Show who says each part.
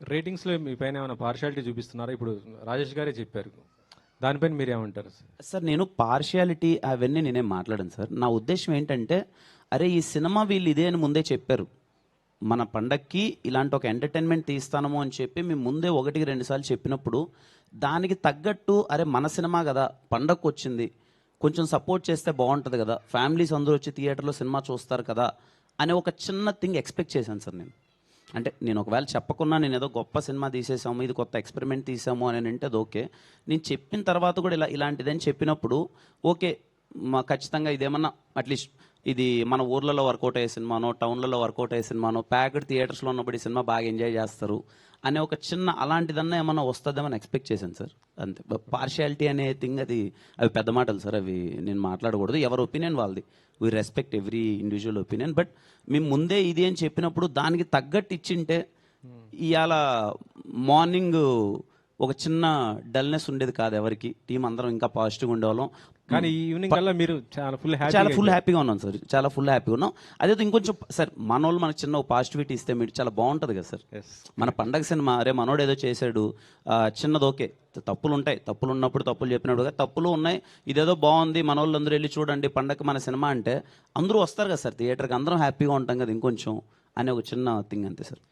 Speaker 1: రేటింగ్స్లో మీ పైన ఏమైనా పార్షాలిటీ చూపిస్తున్నారా? ఇప్పుడు రాజేష్ గారే చెప్పారు. దానిపైన మీరు ఏమంటారు
Speaker 2: సార్ నేను పార్షియాలిటీ అవన్నీ నేనేం మాట్లాడాను సార్. నా ఉద్దేశం ఏంటంటే అరే ఈ సినిమా వీళ్ళు ఇదే అని ముందే చెప్పారు. మన పండక్కి ఇలాంటి ఒక ఎంటర్టైన్మెంట్ తీస్తాము అని చెప్పి మేము ముందే ఒకటికి రెండు సార్లు చెప్పినప్పుడు దానికి తగ్గట్టు అరే మన సినిమా కదా పండగకు వచ్చింది కొంచెం సపోర్ట్ చేస్తే బాగుంటుంది కదా ఫ్యామిలీస్ అందరూ వచ్చి థియేటర్లో సినిమా చూస్తారు కదా అనే ఒక చిన్న థింగ్ ఎక్స్పెక్ట్ చేశాను సార్ నేను. అంటే నేను ఒకవేళ చెప్పకున్నా నేను ఏదో గొప్ప సినిమా తీసేసాము ఇది కొత్త ఎక్స్పెరిమెంట్ తీసాము అని అంటే అది ఓకే. నేను చెప్పిన తర్వాత కూడా ఇలా ఇలాంటిదని చెప్పినప్పుడు ఓకే మా ఖచ్చితంగా ఇదేమన్నా అట్లీస్ట్ ఇది మన ఊర్లలో వర్కౌట్ అయ్యే సినిమానో టౌన్లలో వర్కౌట్ అయ్యే సినిమానో ప్యాకెడ్ థియేటర్స్లో ఉన్నప్పుడు ఈ సినిమా బాగా ఎంజాయ్ చేస్తారు. అనే ఒక చిన్న అలాంటిదన్నా ఏమన్నా వస్తుందేమని ఎక్స్పెక్ట్ చేశాను సార్. అంతే. పార్షియాలిటీ అనే థింగ్ అది అవి పెద్ద మాటలు సార్. అవి నేను మాట్లాడకూడదు. ఎవరి ఒపీనియన్ వాళ్ళది. We respect every individual opinion but మేము ముందే ఇది అని చెప్పినప్పుడు దానికి తగ్గట్టు ఇచ్చింటే ఇవాళ మార్నింగ్ ఒక చిన్న డల్నెస్ ఉండేది కాదు ఎవరికి. టీం అందరం ఇంకా పాజిటివ్గా ఉండేవాళ్ళం.
Speaker 1: కానీ ఈవినింగ్ కల్లా మీరు చాలా ఫుల్ హ్యాపీ
Speaker 2: చాలా ఫుల్ హ్యాపీగా ఉన్నాం సార్. చాలా ఫుల్ హ్యాపీగా ఉన్నాం. అదే ఇంకొంచెం సార్ మన వాళ్ళు మనకి చిన్న పాజిటివిటీ ఇస్తే మీరు చాలా బాగుంటుంది కదా సార్. మన పండగ సినిమా అరే మనోడు ఏదో చేశాడు చిన్నది ఓకే. తప్పులు ఉంటాయి. తప్పులు ఉన్నప్పుడు తప్పులు చెప్పినప్పుడు కదా, తప్పులు ఉన్నాయి. ఇదేదో బాగుంది మన వాళ్ళు అందరూ వెళ్ళి చూడండి పండగ మన సినిమా అంటే అందరూ వస్తారు కదా సార్. థియేటర్కి అందరం హ్యాపీగా ఉంటాం కదా ఇంకొంచెం అనే ఒక చిన్న థింగ్ అంతే సార్.